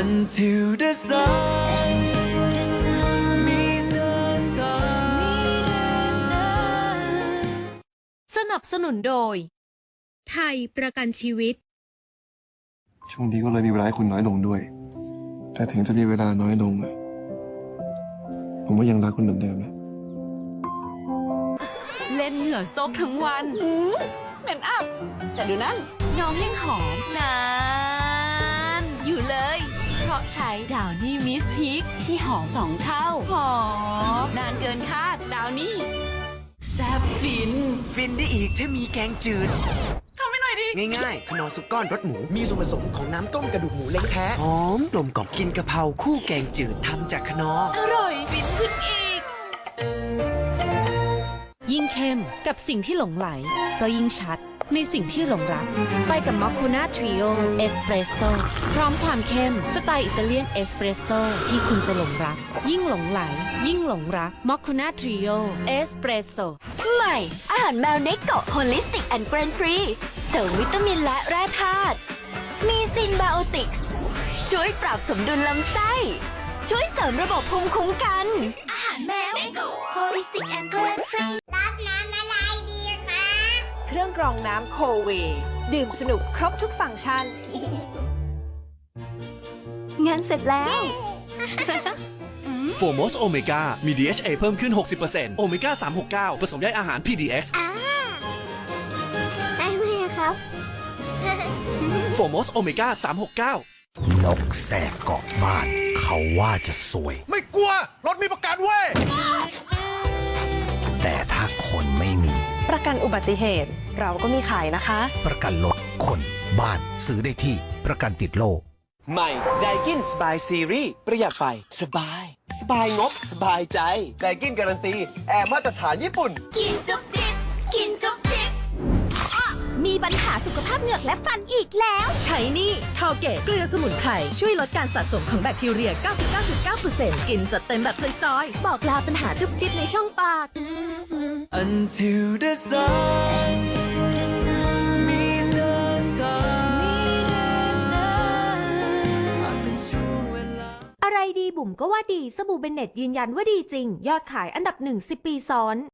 Until the sun meets the star สนับสนุนโดย ไทยประกันชีวิต ช่วงนี้ก็เลยมีเวลาให้คุณน้อยลงด้วย แต่ถึงจะมีเวลาน้อยลงอะผมก็ยังรักคุณเหมือนเดิมนะ เล่นเหงื่อซกทั้งวันอืมเหม็นอับแต่ดูนั่นน้องยังหอมนานอยู่เลยเพ ราะใช้ดาวนี่มิสทิกที่หอมสองเท่าหอมนานเกินคาดดาวนี่แซบฟิน ฟินได้อีกถ้ามีแกงจืดทำให้หน่อยดิ ง่ายๆ ขนอซุปก้อนรสหมู มีส่วนผสมของน้ำต้มกระดูกหมูเล้งแท้หอมกลมกล่อมกินกะเพราคู่แกงจืดทำจากขนอ อร่อย ฟินขึ้นอีก กับสิ่งที่หลงไหล ก็ยิ่งชัดในสิ่งที่หลงรัก ไปกับมอคคูน่าทริโอเอสเปรสโซพร้อมความเข้ม สไตล์อิตาเลียนเอสเปรสโซที่คุณจะหลงรัก ยิ่งหลงไหล ยิ่งหลงรักมอคคูน่าทริโอเอสเปรสโซใหม่ อาหารแมวเนโกะโฮลิสติกแอนด์เกรนฟรีเสริมวิตามินและแร่ธาตุมีซินไบโอติกช่วยปรับสมดุลลำไส้ ช่วยเสริมระบบภูมิคุ้มกัน อาหารแมวเนโกะโฮลิสติกแอนด์เกรนฟรี กรองน้ำโคเว ดื่มสนุกครบทุกฟังก์ชัน งานเสร็จแล้ว โฟมอสโอเมก้ามี DHA เพิ่มขึ้น 60%โอเมก้า 369 ผสมใยอาหาร PDX ได้ไหมครับ โฟมอสโอเมก้า 369 นกแสกเกาะบ้าน เขาว่าจะสวย ไม่ ประกันอุบัติเหตุเราก็มีขายนะคะ ประกันรถคนบ้านซื้อได้ที่ประกันติดโลก ใหม่ไดกินสบายซีรีส์ประหยัดไฟ สบาย สบายงบ สบายใจไดกินการันตี แอร์มาตรฐานญี่ปุ่น กินจุ๊บ ปัญหาสุขภาพเหงือกและฟันอีกแล้ว ใช้นี่ทาเกตเกลือสมุนไพรช่วยลดการสะสมของแบคทีเรีย 99.9%กินจัดเต็มแบบจอยๆบอกลาปัญหาจุ๊บจิ๊บในช่องปาก Until the sun meets the star อาจเป็นช่วงเวลา อะไรดีบุ๋มก็ว่าดี สบู่เบนเน็ตยืนยันว่าดีจริง ยอดขายอันดับหนึ่งสิปีซ้อน